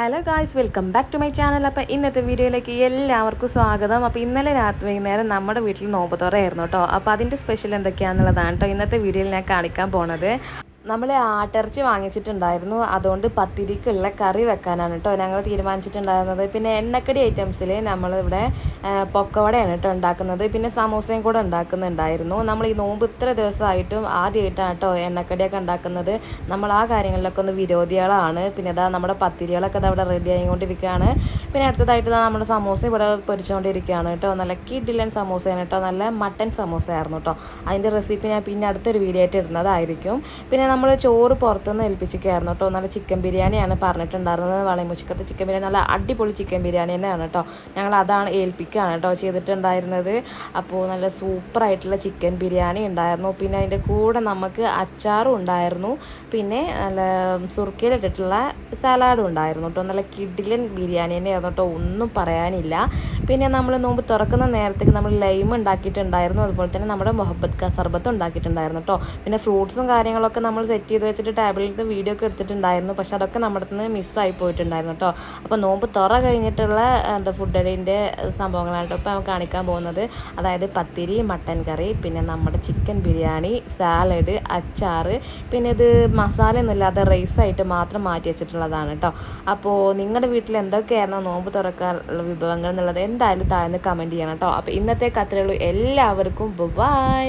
Hello guys welcome back to my channel അപ്പോൾ ഇന്നത്തെ വീഡിയോയിലേക്ക് എല്ലാവർക്കും സ്വാഗതം. അപ്പോൾ ഇന്നലെ രാത്രി വൈകുന്നേരം നമ്മുടെ വീട്ടിൽ നോമ്പ് തുറയായിരുന്നു കേട്ടോ. അപ്പോൾ അതിന്റെ സ്പെഷ്യൽ എന്തൊക്കെയാണെന്നുള്ളതാണ് കേട്ടോ ഇന്നത്തെ വീഡിയോയിൽ ഞാൻ കാണിക്കാൻ പോണത്. നമ്മൾ ആട്ടിറച്ചി വാങ്ങിച്ചിട്ടുണ്ടായിരുന്നു. അതുകൊണ്ട് പത്തിരിക്കുള്ള കറി വെക്കാനാണ് കേട്ടോ ഞങ്ങൾ തീരുമാനിച്ചിട്ടുണ്ടായിരുന്നത്. പിന്നെ എണ്ണക്കടി ഐറ്റംസിൽ നമ്മളിവിടെ പൊക്കവടയാണ് കേട്ടോ ഉണ്ടാക്കുന്നത്. പിന്നെ സമൂസയും കൂടെ ഉണ്ടാക്കുന്നുണ്ടായിരുന്നു. നമ്മൾ ഈ നോമ്പ് ഇത്ര ദിവസമായിട്ടും ആദ്യമായിട്ടാണ് കേട്ടോ എണ്ണക്കടിയൊക്കെ ഉണ്ടാക്കുന്നത്. നമ്മൾ ആ കാര്യങ്ങളിലൊക്കെ ഒന്ന് വിരോധികളാണ്. പിന്നെ ഇതാ നമ്മുടെ പത്തിരികളൊക്കെ അവിടെ റെഡി ആയിക്കൊണ്ടിരിക്കുകയാണ്. പിന്നെ അടുത്തതായിട്ട് നമ്മുടെ സമൂസ ഇവിടെ പൊരിച്ചുകൊണ്ടിരിക്കുകയാണ് കേട്ടോ. നല്ല കിഡിലൻ സമൂസയാണ് കേട്ടോ. നല്ല മട്ടൻ സമൂസയായിരുന്നു കേട്ടോ. അതിന്റെ റെസിപ്പി ഞാൻ പിന്നെ അടുത്തൊരു വീഡിയോ ആയിട്ട് ഇടുന്നതായിരിക്കും. പിന്നെ നമ്മൾ ചോറ് പുറത്തുനിന്ന് ഏൽപ്പിച്ചിരിക്കുകയായിരുന്നു കേട്ടോ. നല്ല ചിക്കൻ ബിരിയാണിയാണ് പറഞ്ഞിട്ടുണ്ടായിരുന്നത്. വളയമുച്ചിക്കത്തെ ചിക്കൻ ബിരിയാണി നല്ല അടിപൊളി ചിക്കൻ ബിരിയാണി തന്നെയാണ് കേട്ടോ. ഞങ്ങൾ അതാണ് ഏൽപ്പിക്കുകയാണ് കേട്ടോ ചെയ്തിട്ടുണ്ടായിരുന്നത്. അപ്പോൾ നല്ല സൂപ്പറായിട്ടുള്ള ചിക്കൻ ബിരിയാണി ഉണ്ടായിരുന്നു. പിന്നെ അതിന്റെ കൂടെ നമുക്ക് അച്ചാറും ഉണ്ടായിരുന്നു. പിന്നെ നല്ല സുർക്കയിലിട്ടിട്ടുള്ള സലാഡും ഉണ്ടായിരുന്നു കേട്ടോ. നല്ല കിഡിലൻ ബിരിയാണി തന്നെയായിരുന്നു കേട്ടോ. ഒന്നും പറയാനില്ല. പിന്നെ നമ്മൾ നോമ്പ് തുറക്കുന്ന നേരത്തേക്ക് നമ്മൾ ലൈം ഉണ്ടാക്കിയിട്ടുണ്ടായിരുന്നു. അതുപോലെ തന്നെ നമ്മുടെ മൊഹബത്ത് കസർബത്ത് സർബത്ത് ഉണ്ടാക്കിയിട്ടുണ്ടായിരുന്നു കേട്ടോ. പിന്നെ ഫ്രൂട്ട്സും കാര്യങ്ങളൊക്കെ നമ്മൾ സെറ്റ് ചെയ്ത് വെച്ചിട്ട് ടേബിളിൽ വീഡിയോ ഒക്കെ എടുത്തിട്ടുണ്ടായിരുന്നു. പക്ഷെ അതൊക്കെ നമ്മുടെ നിന്ന് മിസ്സായി പോയിട്ടുണ്ടായിരുന്നു കേട്ടോ അപ്പോൾ നോമ്പ് തുറ കഴിഞ്ഞിട്ടുള്ള എന്താ ഫുഡ് അടിന്റെ സംഭവങ്ങളാണ് ഇപ്പോൾ നമുക്ക് കാണിക്കാൻ പോകുന്നത്. അതായത് പത്തിരി മട്ടൻ കറി പിന്നെ നമ്മുടെ ചിക്കൻ ബിരിയാണി സാലഡ് അച്ചാറ് പിന്നെ ഇത് മസാല ഇല്ലാതെ റൈസായിട്ട് മാത്രം മാറ്റി വെച്ചിട്ടുള്ളതാണ് കേട്ടോ അപ്പോൾ നിങ്ങളുടെ വീട്ടിൽ എന്തൊക്കെയായിരുന്നു നോമ്പ് തുറക്കാനുള്ള വിഭവങ്ങൾ എന്നുള്ളത് എന്തായാലും താഴ്ന്ന് കമന്റ് ചെയ്യണം കേട്ടോ അപ്പോൾ ഇന്നത്തെ കത്തിലുള്ളൂ എല്ലാവർക്കും ബൈ